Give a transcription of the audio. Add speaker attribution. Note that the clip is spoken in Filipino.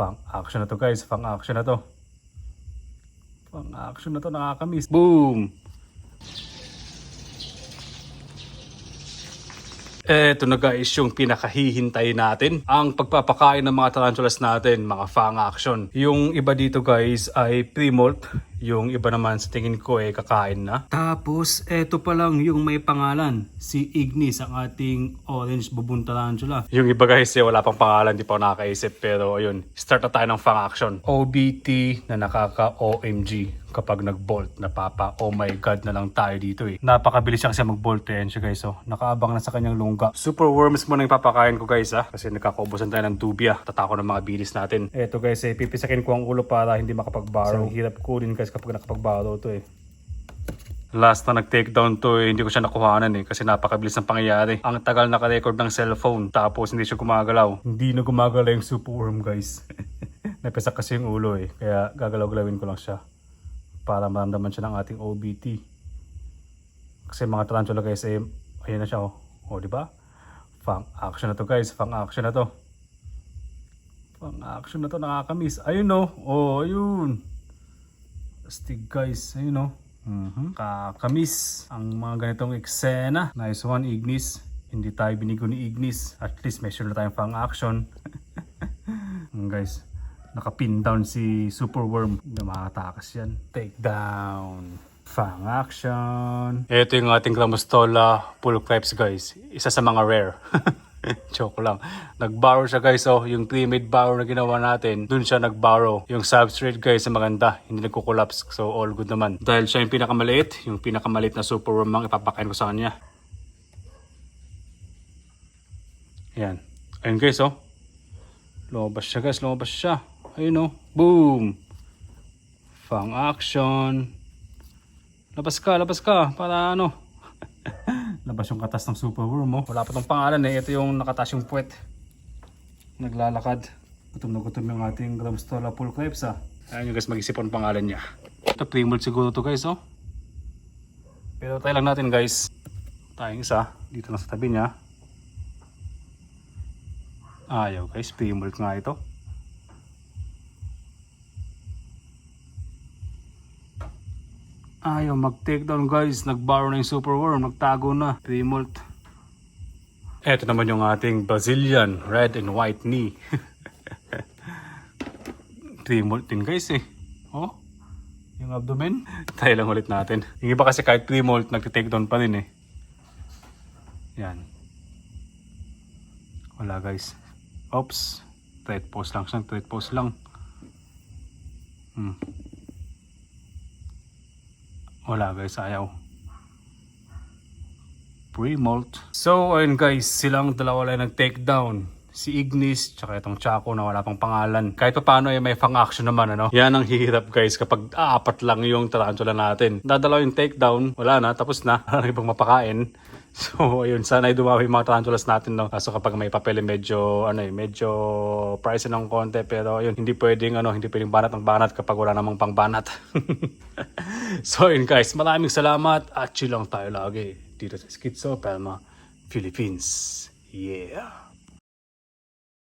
Speaker 1: Pang action na to guys, pang action na to. Pang action na to, nakakamiss. Boom! Eto na guys yung pinakahihintay natin. Ang pagpapakain ng mga tarantulas natin, mga fang action. Yung iba dito guys ay pre-molt. Yung iba naman sa tingin ko ay kakain na. Tapos eto pa lang yung may pangalan. Si Ignis ang ating orange bubon tarantula. Yung iba guys eh, wala pang pangalan, di pa ako nakakaisip. Pero ayun, start na tayo ng fang action. OBT na nakaka-OMG kapag nag-bolt. Napapa, oh my god na lang tayo dito eh. Napakabilis siya kasi mag-bolt eh. Siya guys oh. Nakaabang na sa kanyang lungga. Super worms muna yung papakain ko guys ah. Kasi nagkakaubusan tayo ng tubia. Tatako ng mga bilis natin. Eto guys eh, pipisakin ko ang ulo para hindi makapag-borrow. Hirap kunin guys kapag nakapag-borrow to eh. Last na nag-takedown to eh, hindi ko siya nakuhanan eh kasi napakabilis ng pangyayari. Ang tagal naka-record ng cellphone tapos hindi siya gumagalaw. Hindi na gumagalaw yung superworm guys. Napisak kasi yung ulo eh. Kaya gagalaw-galawin ko lang siya para maramdaman siya ng ating OBT. Kasi mga tarantula guys eh, ayun na siya oh. O di ba? Fang action na to guys, fang action na to. Fang action na to, nakakamiss. Ayun oh, oh ayun. Astig guys, ayun oh. Mhm. Kakamis ang mga ganitong eksena. Nice one, Ignis. Hindi tayo binigo ni Ignis. At least may sure na tayong pang action. Mm, guys, nakapin down si Superworm. Hindi makatakas yan. Take down. Fang action. Ito yung ating Clamostola Pull Crepes guys. Isa sa mga rare. Joke lang. Nag-borrow siya guys oh. Yung pre-made borrow na ginawa natin, dun siya nag-borrow. Yung substrate guys maganda. Hindi nagko-collapse. So all good naman. Dahil siya yung pinakamaliit, yung pinakamaliit na superworm ang ipapakain ko sa kanya. Yan. Ayun guys oh. Lumabas siya guys, lumabas siya. Ayun oh. Boom! Fang action. Labas ka, labas ka. Para ano. Labas yung katas ng superworm oh. Wala pa tong pangalan eh. Ito yung nakatas yung puwet. Naglalakad. Gutom na gutom yung ating Gramstola Pool Crepes ah. Ayun yung guys mag-isip ang pangalan niya. Ito pre-mold siguro to guys oh. Pero tayo lang natin guys. Tayong isa. Dito lang sa tabi niya. Ayaw guys, pre-mold nga ito. Ayaw mag-take down guys, nag-borrow na yung superworm, nagtago na, pre-molt. Ito naman yung ating Brazilian red and white knee. pre-molt din guys eh. Oh, yung abdomen. Tayo lang ulit natin. Yung iba kasi kahit pre-molt, nag-take down pa rin eh. Yan. Wala guys. Oops. Thread pose lang siya. Thread pose lang. Hmm. Wala guys. Ayaw. Pre-molt. So ayun guys. Silang dalawa lang nag-take down. Si Ignis, tsaka itong Chaco na wala pang pangalan. Kahit pa paano ay may fang action naman ano. Yan ang hirap guys kapag aapat lang yung tarantula natin. Dadalaw yung takedown, wala na, tapos na. Wala na ibang mapakain. So, ayun, sana ay dumawi yung mga tarantulas natin, no? Kaso kapag may papel, eh, medyo, ano eh, medyo price ng konti. Pero, ayun, hindi pwedeng, ano, hindi pwedeng banat ang banat kapag wala namang pang. so, ayun guys, maraming salamat at chill lang tayo lagi dito sa Schizo Palma, Philippines. Yeah!